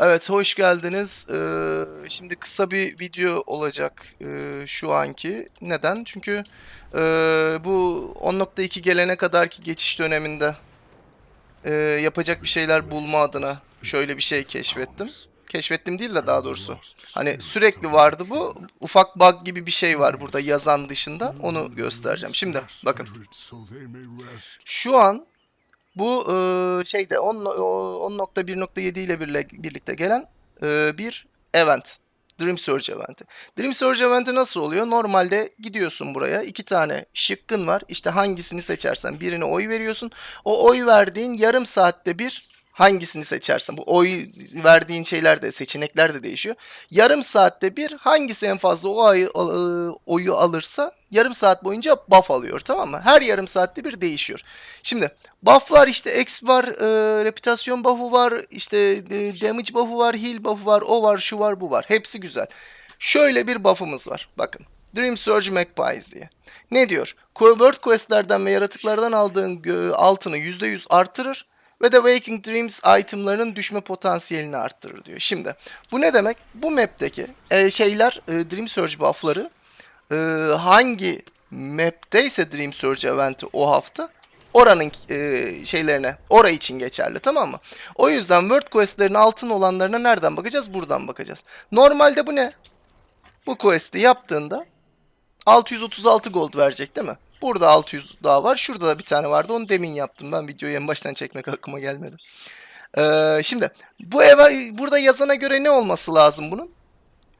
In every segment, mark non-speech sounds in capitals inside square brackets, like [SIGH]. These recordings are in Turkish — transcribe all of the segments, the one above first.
Evet, hoş geldiniz. Ee, şimdi kısa bir video olacak ee, şu anki. Neden? Çünkü ee, bu 10.2 gelene kadarki geçiş döneminde ee, yapacak bir şeyler bulma adına şöyle bir şey keşfettim. Keşfettim değil de daha doğrusu. Hani sürekli vardı bu. Ufak bug gibi bir şey var burada yazan dışında. Onu göstereceğim. Şimdi bakın. Şu an bu e, şeyde 10 o- 10.1.7 ile birlikte gelen e, bir event. Dream Surge eventi. Dream Surge eventi nasıl oluyor? Normalde gidiyorsun buraya. iki tane şıkkın var. İşte hangisini seçersen birine oy veriyorsun. O oy verdiğin yarım saatte bir hangisini seçersen. Bu oy verdiğin şeyler de seçenekler de değişiyor. Yarım saatte bir hangisi en fazla o ay- al- oyu alırsa yarım saat boyunca buff alıyor tamam mı? Her yarım saatte bir değişiyor. Şimdi bufflar işte X var, e, reputasyon buff'u var, işte e, damage buff'u var, heal buff'u var, o var, şu var, bu var. Hepsi güzel. Şöyle bir buff'ımız var. Bakın. Dream Surge Magpies diye. Ne diyor? World Quest'lerden ve yaratıklardan aldığın altını %100 artırır ve de Waking Dreams itemlarının düşme potansiyelini arttırır diyor. Şimdi bu ne demek? Bu map'teki e, şeyler e, Dream Surge buff'ları e, hangi map'teyse Dream Surge eventi o hafta oranın e, şeylerine, orayı için geçerli tamam mı? O yüzden World Quest'lerin altın olanlarına nereden bakacağız? Buradan bakacağız. Normalde bu ne? Bu quest'i yaptığında 636 gold verecek değil mi? Burada 600 daha var. Şurada da bir tane vardı. Onu demin yaptım. Ben videoyu en baştan çekmek aklıma gelmedi. Ee, şimdi bu eve burada yazana göre ne olması lazım bunun?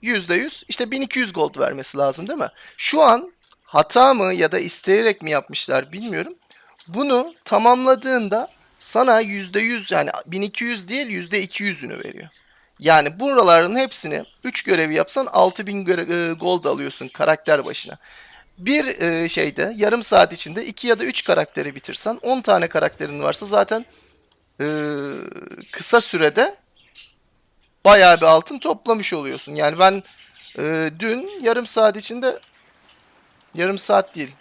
%100 işte 1200 gold vermesi lazım değil mi? Şu an hata mı ya da isteyerek mi yapmışlar bilmiyorum. Bunu tamamladığında sana %100 yani 1200 değil %200'ünü veriyor. Yani buraların hepsini 3 görevi yapsan 6000 göre- e, gold alıyorsun karakter başına. Bir e, şeyde yarım saat içinde 2 ya da 3 karakteri bitirsen 10 tane karakterin varsa zaten e, kısa sürede bayağı bir altın toplamış oluyorsun. Yani ben e, dün yarım saat içinde yarım saat değil.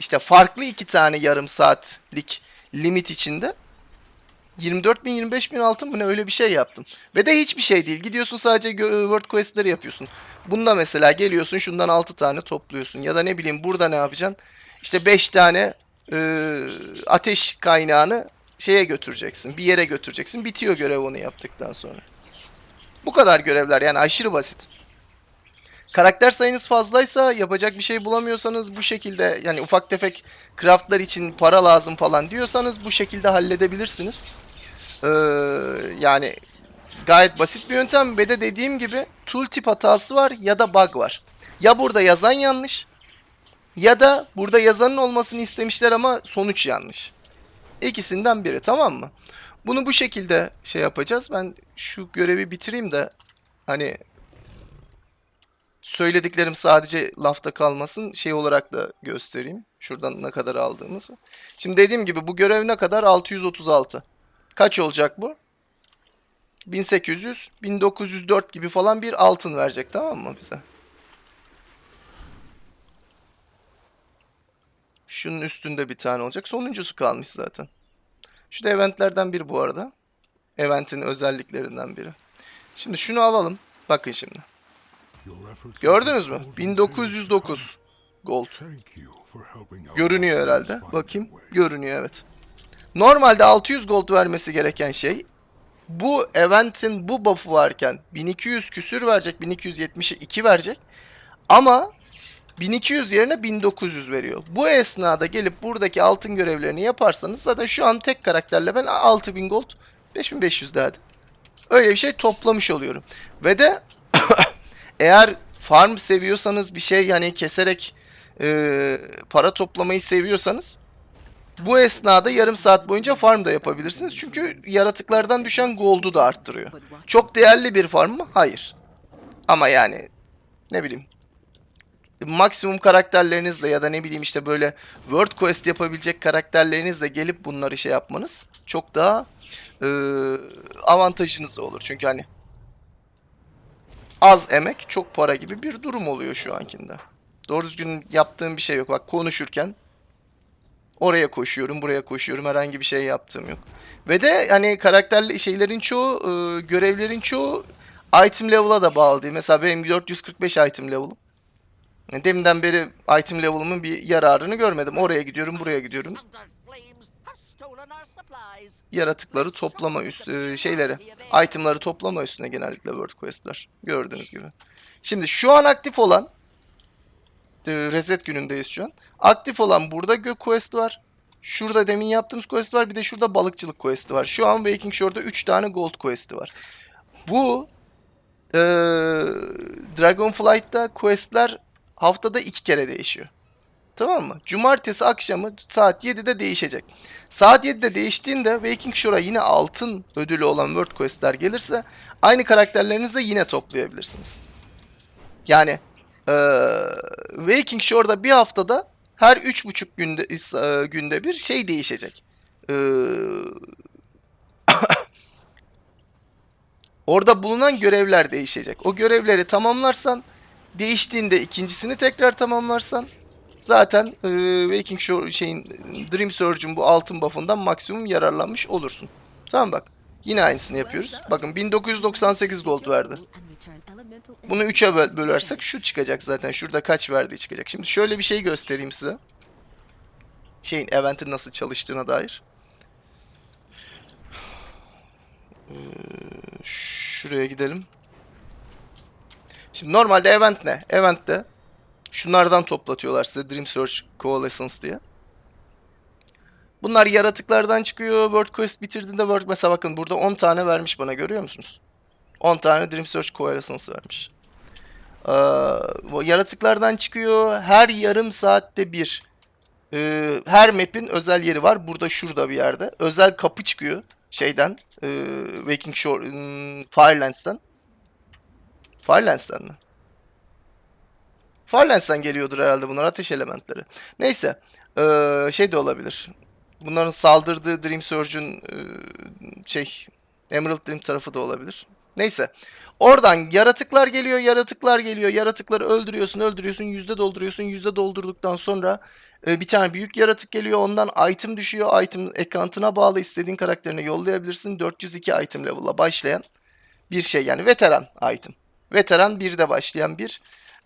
İşte farklı iki tane yarım saatlik limit içinde 24 bin 25 bin altın mı ne öyle bir şey yaptım. Ve de hiçbir şey değil. Gidiyorsun sadece World Quest'leri yapıyorsun. Bunda mesela geliyorsun şundan 6 tane topluyorsun. Ya da ne bileyim burada ne yapacaksın? İşte 5 tane e, ateş kaynağını şeye götüreceksin. Bir yere götüreceksin. Bitiyor görev onu yaptıktan sonra. Bu kadar görevler yani aşırı basit. Karakter sayınız fazlaysa yapacak bir şey bulamıyorsanız bu şekilde yani ufak tefek craftlar için para lazım falan diyorsanız bu şekilde halledebilirsiniz. Ee, yani gayet basit bir yöntem ve de dediğim gibi tooltip hatası var ya da bug var. Ya burada yazan yanlış ya da burada yazanın olmasını istemişler ama sonuç yanlış. İkisinden biri tamam mı? Bunu bu şekilde şey yapacağız. Ben şu görevi bitireyim de hani söylediklerim sadece lafta kalmasın. Şey olarak da göstereyim. Şuradan ne kadar aldığımızı. Şimdi dediğim gibi bu görev ne kadar? 636. Kaç olacak bu? 1800, 1904 gibi falan bir altın verecek tamam mı bize? Şunun üstünde bir tane olacak. Sonuncusu kalmış zaten. Şu da eventlerden biri bu arada. Eventin özelliklerinden biri. Şimdi şunu alalım. Bakın şimdi. Gördünüz mü? 1909 gold. Görünüyor herhalde. Bakayım. Görünüyor evet. Normalde 600 gold vermesi gereken şey bu eventin bu buff'u varken 1200 küsür verecek. 1272 verecek. Ama 1200 yerine 1900 veriyor. Bu esnada gelip buradaki altın görevlerini yaparsanız zaten şu an tek karakterle ben 6000 gold 5500 de hadi. Öyle bir şey toplamış oluyorum. Ve de [COUGHS] eğer farm seviyorsanız bir şey yani keserek e, para toplamayı seviyorsanız bu esnada yarım saat boyunca farm da yapabilirsiniz. Çünkü yaratıklardan düşen gold'u da arttırıyor. Çok değerli bir farm mı? Hayır. Ama yani ne bileyim maksimum karakterlerinizle ya da ne bileyim işte böyle World Quest yapabilecek karakterlerinizle gelip bunları şey yapmanız çok daha e, avantajınız olur. Çünkü hani az emek çok para gibi bir durum oluyor şu ankinde. Doğru düzgün yaptığım bir şey yok. Bak konuşurken oraya koşuyorum, buraya koşuyorum. Herhangi bir şey yaptığım yok. Ve de hani karakterli şeylerin çoğu, e, görevlerin çoğu item level'a da bağlı değil. Mesela benim 445 item level'ım. Deminden beri item level'ımın bir yararını görmedim. Oraya gidiyorum, buraya gidiyorum. Yaratıkları toplama üst e, şeyleri, itemları toplama üstüne genellikle world quest'ler. Gördüğünüz gibi. Şimdi şu an aktif olan reset günündeyiz şu an. Aktif olan burada gök quest var. Şurada demin yaptığımız quest var. Bir de şurada balıkçılık quest'i var. Şu an Waking Shore'da 3 tane gold quest'i var. Bu e, Dragonflight'ta quest'ler haftada 2 kere değişiyor. Tamam mı? Cumartesi akşamı saat 7'de değişecek. Saat 7'de değiştiğinde Waking Shore'a yine altın ödülü olan World Quest'ler gelirse aynı karakterlerinizle yine toplayabilirsiniz. Yani eee Waking Shore'da bir haftada her 3,5 günde, e, günde bir şey değişecek. Eee [COUGHS] Orada bulunan görevler değişecek. O görevleri tamamlarsan değiştiğinde ikincisini tekrar tamamlarsan zaten e, Waking Shore şeyin Dream Surge'un bu altın buff'ından maksimum yararlanmış olursun. Tamam bak. Yine aynısını yapıyoruz. Bakın 1998 gold verdi. Bunu 3'e böl- bölersek şu çıkacak zaten. Şurada kaç verdiği çıkacak. Şimdi şöyle bir şey göstereyim size. Şeyin event'in nasıl çalıştığına dair. Ee, şuraya gidelim. Şimdi normalde event ne? Event'te şunlardan toplatıyorlar size Dream Search Coalescence diye. Bunlar yaratıklardan çıkıyor. World Quest bitirdiğinde World mesela bakın burada 10 tane vermiş bana görüyor musunuz? 10 tane Dream Search Coalescence vermiş. Ee, yaratıklardan çıkıyor. Her yarım saatte bir. Ee, her map'in özel yeri var. Burada şurada bir yerde. Özel kapı çıkıyor şeyden. E, Waking Shore, ım, Firelands'tan. Firelands'tan mı? Firelands'tan geliyordur herhalde bunlar ateş elementleri. Neyse. Ee, şey de olabilir. Bunların saldırdığı Dream Surge'un e, şey Emerald Dream tarafı da olabilir. Neyse. Oradan yaratıklar geliyor, yaratıklar geliyor. Yaratıkları öldürüyorsun, öldürüyorsun, yüzde dolduruyorsun. Yüzde doldurduktan sonra e, bir tane büyük yaratık geliyor. Ondan item düşüyor. Item ekantına bağlı istediğin karakterine yollayabilirsin. 402 item level'la başlayan bir şey yani veteran item. Veteran 1'de başlayan bir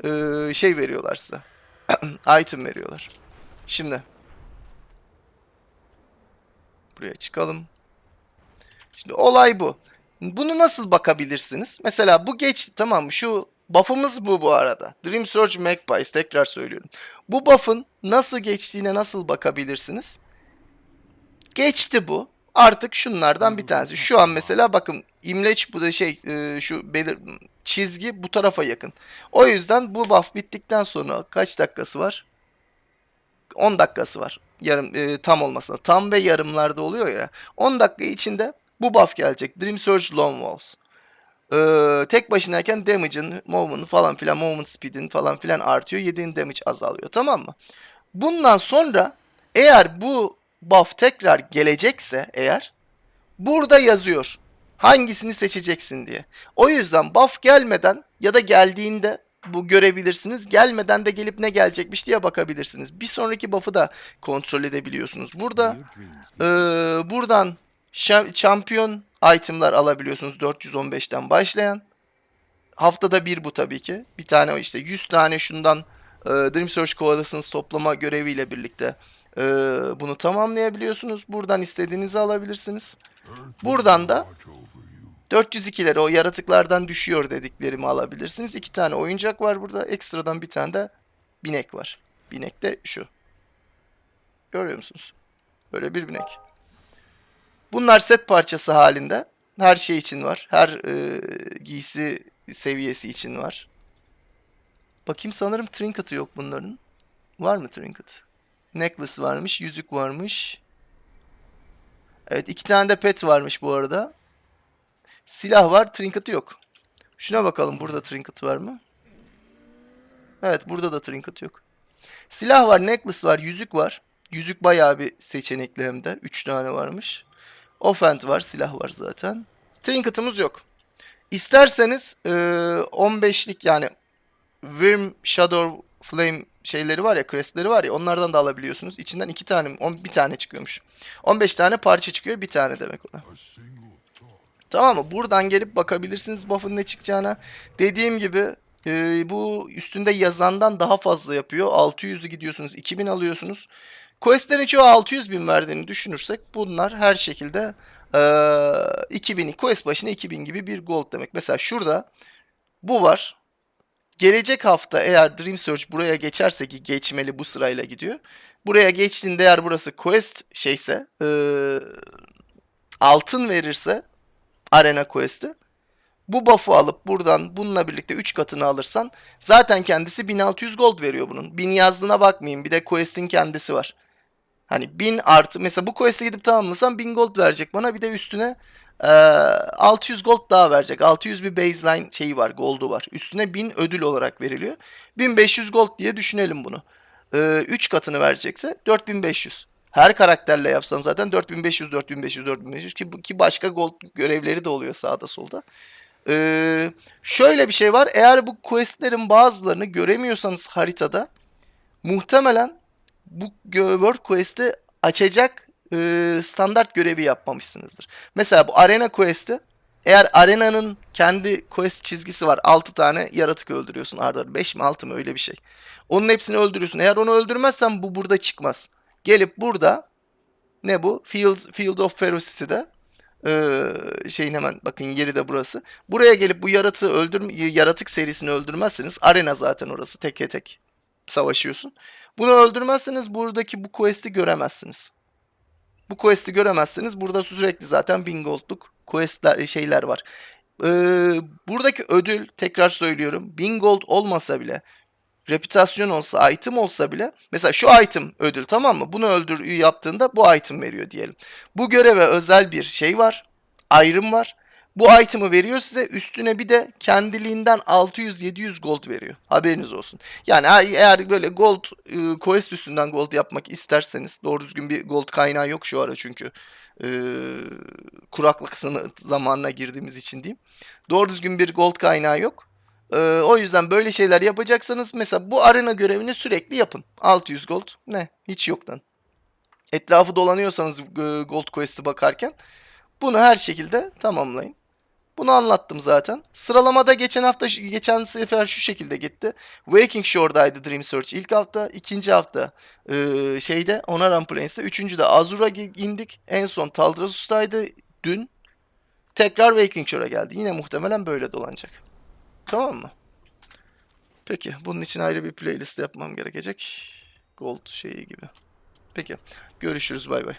e, şey veriyorlar size. [CLEARS THROAT] item veriyorlar. Şimdi buraya çıkalım. Şimdi olay bu. Bunu nasıl bakabilirsiniz? Mesela bu geç tamam mı? Şu buff'ımız bu bu arada. Dream Surge Magpies tekrar söylüyorum. Bu buff'ın nasıl geçtiğine nasıl bakabilirsiniz? Geçti bu. Artık şunlardan bir tanesi. Şu an mesela bakın imleç bu da şey e, şu belir çizgi bu tarafa yakın. O yüzden bu buff bittikten sonra kaç dakikası var? 10 dakikası var. Yarım e, tam olmasına. Tam ve yarımlarda oluyor ya. 10 dakika içinde bu buff gelecek. Dream Surge Long Walls. Ee, tek başınayken damage'ın, movement falan filan, movement speed'in falan filan artıyor. Yediğin damage azalıyor. Tamam mı? Bundan sonra eğer bu buff tekrar gelecekse eğer burada yazıyor. Hangisini seçeceksin diye. O yüzden buff gelmeden ya da geldiğinde bu görebilirsiniz. Gelmeden de gelip ne gelecekmiş diye bakabilirsiniz. Bir sonraki buff'ı da kontrol edebiliyorsunuz. Burada ee, buradan şampiyon itemlar alabiliyorsunuz 415'ten başlayan. Haftada bir bu tabii ki. Bir tane işte 100 tane şundan e, Dream Search Coalescence toplama göreviyle birlikte e, bunu tamamlayabiliyorsunuz. Buradan istediğinizi alabilirsiniz. Buradan da 402'leri o yaratıklardan düşüyor dediklerimi alabilirsiniz. İki tane oyuncak var burada. Ekstradan bir tane de binek var. Binek de şu. Görüyor musunuz? Böyle bir binek. Bunlar set parçası halinde. Her şey için var. Her e, giysi seviyesi için var. Bakayım sanırım trinket'ı yok bunların. Var mı trinket? Necklace varmış, yüzük varmış. Evet iki tane de pet varmış bu arada. Silah var, trinket'ı yok. Şuna bakalım burada trinket var mı? Evet burada da trinket yok. Silah var, necklace var, yüzük var. Yüzük bayağı bir seçenekli hem de. 3 tane varmış. Offhand var, silah var zaten. Trinket'ımız yok. İsterseniz e, 15'lik yani Worm Shadow Flame şeyleri var ya, crestleri var ya onlardan da alabiliyorsunuz. İçinden iki tane, on, bir tane çıkıyormuş. 15 tane parça çıkıyor, bir tane demek o da. Tamam mı? Buradan gelip bakabilirsiniz buff'ın ne çıkacağına. Dediğim gibi e, bu üstünde yazandan daha fazla yapıyor. 600'ü gidiyorsunuz, 2000 alıyorsunuz. Quest'lerin çoğu 600 bin verdiğini düşünürsek bunlar her şekilde e, 2000, quest başına 2000 gibi bir gold demek. Mesela şurada bu var. Gelecek hafta eğer Dream Search buraya geçerse ki geçmeli bu sırayla gidiyor. Buraya geçtiğinde eğer burası quest şeyse e, altın verirse Arena Quest'i. Bu buff'u alıp buradan bununla birlikte 3 katını alırsan zaten kendisi 1600 gold veriyor bunun. 1000 yazdığına bakmayın. Bir de quest'in kendisi var. Hani 1000 artı mesela bu quest'e gidip tamamlasam 1000 gold verecek bana. Bir de üstüne eee, 600 gold daha verecek. 600 bir baseline şeyi var, gold'u var. Üstüne 1000 ödül olarak veriliyor. 1500 gold diye düşünelim bunu. 3 katını verecekse 4500. Her karakterle yapsan zaten 4500, 4500, 4500 ki, ki başka gold görevleri de oluyor sağda solda. Ee, şöyle bir şey var. Eğer bu questlerin bazılarını göremiyorsanız haritada muhtemelen bu World Quest'i açacak e, standart görevi yapmamışsınızdır. Mesela bu Arena Quest'i eğer Arena'nın kendi quest çizgisi var. 6 tane yaratık öldürüyorsun arda. 5 mi 6 mı öyle bir şey. Onun hepsini öldürüyorsun. Eğer onu öldürmezsen bu burada çıkmaz. Gelip burada ne bu? Field, Field of Ferocity'de ee, şeyin hemen bakın yeri de burası. Buraya gelip bu yaratığı öldür yaratık serisini öldürmezseniz arena zaten orası teke tek savaşıyorsun. Bunu öldürmezseniz buradaki bu quest'i göremezsiniz. Bu quest'i göremezseniz burada sürekli zaten 1000 gold'luk quest'ler şeyler var. Ee, buradaki ödül tekrar söylüyorum 1000 gold olmasa bile reputasyon olsa, item olsa bile mesela şu item ödül tamam mı? Bunu öldür yaptığında bu item veriyor diyelim. Bu göreve özel bir şey var. Ayrım var. Bu item'ı veriyor size. Üstüne bir de kendiliğinden 600-700 gold veriyor. Haberiniz olsun. Yani eğer- böyle gold e, quest üstünden gold yapmak isterseniz doğru düzgün bir gold kaynağı yok şu ara çünkü e, kuraklık zamanına girdiğimiz için diyeyim. Doğru düzgün bir gold kaynağı yok. Ee, o yüzden böyle şeyler yapacaksanız mesela bu arena görevini sürekli yapın. 600 gold ne? Hiç yoktan. Etrafı dolanıyorsanız e, gold quest'i bakarken bunu her şekilde tamamlayın. Bunu anlattım zaten. Sıralamada geçen hafta geçen sefer şu şekilde gitti. Waking Shore'daydı Dream Search ilk hafta, ikinci hafta e, şeyde Onaran Plains'te, üçüncü de Azura indik. En son Taldrassus'taydı dün. Tekrar Waking Shore'a geldi. Yine muhtemelen böyle dolanacak. Tamam mı? Peki. Bunun için ayrı bir playlist yapmam gerekecek. Gold şeyi gibi. Peki. Görüşürüz. Bay bay.